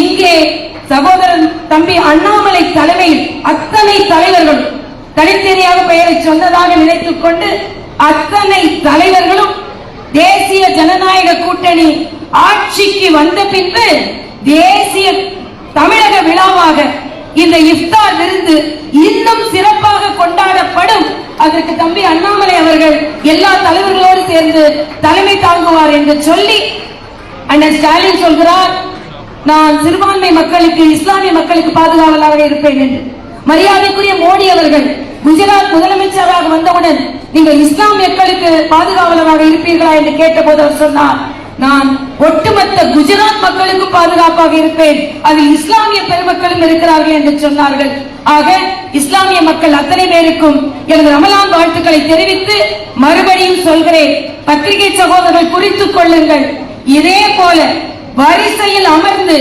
இங்கே சகோதரன் தம்பி அண்ணாமலை தலைமையில் அத்தனை தலைவர்களும் தனித்தனியாக பெயரை சொன்னதாக நினைத்துக் கொண்டு அத்தனை தலைவர்களும் தேசிய ஜனநாயக கூட்டணி ஆட்சிக்கு வந்த பின்பு தேசிய தமிழக விழாவாக இந்த இஃப்தார் விருந்து இன்னும் சிறப்பாக கொண்டாடப்படும். அதற்கு தம்பி அண்ணாமலை அவர்கள் எல்லா தலைவர்களோடு சேர்ந்து தலைமை தாங்குவார் என்று சொல்லி அண்ணன் ஸ்டாலின் சொல்கிறார். நான் சிறுபான்மை மக்களுக்கு இஸ்லாமிய மக்களுக்கு பாதுகாவலாக இருப்பேன் என்று. மரியாதைக்குரிய மோடி அவர்கள் குஜராத் முதலமைச்சராக வந்தவுடன் நீங்கள் இஸ்லாமியர்களுக்கு பாதுகாவலராக இருப்பீர்களா என்று கேட்டபோது அவர் சொன்னார் நான் ஒட்டுமொத்த குஜராத் மக்களுக்கு பாதுகாப்பாக இருப்பேன். அதில் இஸ்லாமிய பெருமக்களும் இருக்கிறார்கள் என்று சொன்னார்கள். ஆக இஸ்லாமிய மக்கள் அத்தனை பேருக்கும் எனது ரமலான் வாழ்த்துக்களை தெரிவித்து மறுபடியும் சொல்கிறேன். பத்திரிகை சகோதரர்கள் குறித்துக் கொள்ளுங்கள். இதே போல வரிசையில் அமர்ந்து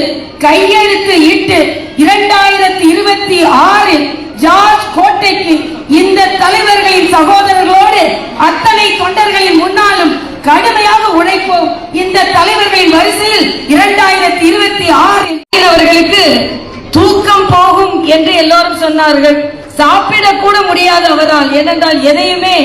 கையெழுத்து இட்டு இரண்டாயிரத்தி இருபத்தி ஆறில் ஜார்ஜ் கோட்டைக்கு இந்த தலைவர்களின் சகோதரர்களோடு அத்தனை தொண்டர்களின் முன்னாலும் கடுமையாக உழைப்போம். இந்த தலைவர்களின் வரிசையில் இரண்டாயிரத்தி இருபத்தி ஆறில் அவர்களுக்கு தூக்கம் போகும் என்று எல்லோரும் சொன்னார்கள். சாப்பிடக்கூட முடியாது அவரால். ஏனென்றால் எதையுமே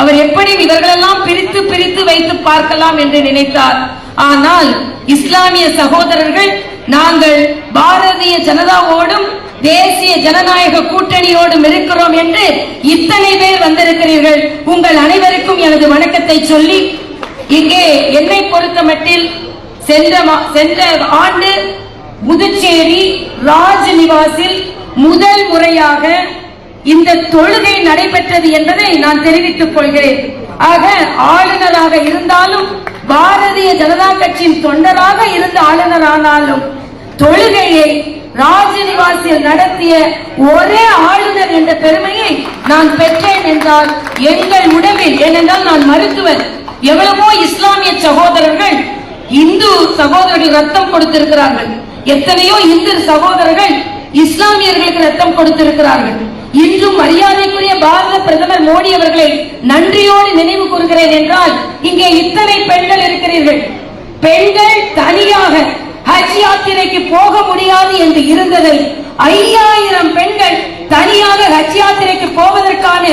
அவர் எப்படி இவர்களெல்லாம் பிரித்து பிரித்து வைத்து பார்க்கலாம் என்று நினைத்தார். ஆனால் இஸ்லாமிய சகோதரர்கள் நாங்கள் பாரதிய ஜனதாவோடும் தேசிய ஜனநாயக கூட்டணியோடும் இருக்கிறோம் என்று இத்தனை பேர் வந்திருக்கிறீர்கள். உங்கள் அனைவருக்கும் எனது வணக்கத்தை சொல்லி இங்கே என்னை பொறுத்தமட்டில் சென்ற மா- சென்ற ஆண்டு புதுச்சேரி ராஜ் நிவாசில் முதல் முறையாக இந்த தொழுகை நடைபெற்றது என்பதை நான் தெரிவித்துக் கொள்கிறேன். ஆக ஆளுநராக இருந்தாலும் பாரதிய ஜனதா கட்சியின் தொண்டராக இருந்த ஆளுநர் ஆனாலும் தொழுகையை ராஜநிவாசியில் நடத்திய ஒரே ஆளுநர் என்ற பெருமையை நான் பெற்றேன் என்றால் எங்கள் உடம்பில் ஏனென்றால் நான் மருத்துவர். எவ்வளவோ இஸ்லாமிய சகோதரர்கள் இந்து சகோதரர்கள் ரத்தம் கொடுத்திருக்கிறார்கள். எத்தனையோ இந்து சகோதரர்கள் இஸ்லாமியர்களுக்கு ரத்தம் கொடுத்திருக்கிறார்கள். இன்றும் மரியாதைக்குரிய பாரத பிரதமர் மோடி அவர்களை நன்றியோடு நினைவு கூறுகிறேன் என்றால் இங்கே இத்தனை பெண்கள் இருக்கிறீர்கள். பெண்கள் தனியாக ஹஜ் யாத்திரைக்கு போக முடியாது என்று இருந்ததை ஐயாயிரம் பெண்கள் தனியாக ஹஜ் யாத்திரைக்கு போவதற்கான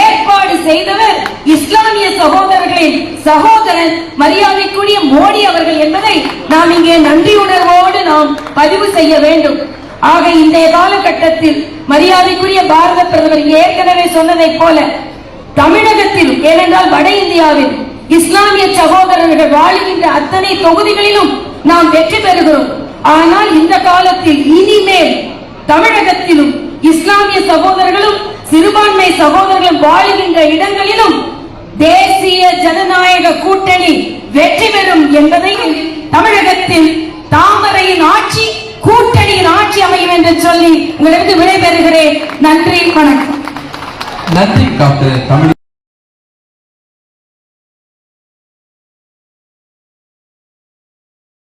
ஏற்பாடு செய்தவர் இஸ்லாமிய சகோதரர்களின் சகோதரன் மரியாதைக்குரிய மோடி அவர்கள் என்பதை நாம் இங்கே நன்றி உணர்வோடு நாம் பதிவு செய்ய வேண்டும். ஆக இன்றைய காலகட்டத்தில் மரியாதைக்குரிய பாரத பிரதமர் ஏற்கனவே சொன்னதைப் போல தமிழகத்தில் ஏனென்றால் வட இந்தியாவில் இஸ்லாமிய சகோதரர்கள் வாழ்கின்ற அத்தனை தொகுதிகளிலும் நாம் வெற்றி பெறுகிறோம். ஆனால் இந்த காலத்தில் இனிமேல் தமிழகத்திலும் இஸ்லாமிய சகோதரர்களும் சிறுபான்மை சகோதரர்களும் வாழுகின்ற இடங்களிலும் தேசிய ஜனநாயக கூட்டணி வெற்றி பெறும் என்பதை தமிழகத்தில் தாமரையின் ஆட்சி ஆட்சி என்று சொல்லி உங்களிடம் விடைபெறுகிறேன். நன்றி வணக்கம். நன்றி டாக்டர் தமிழ்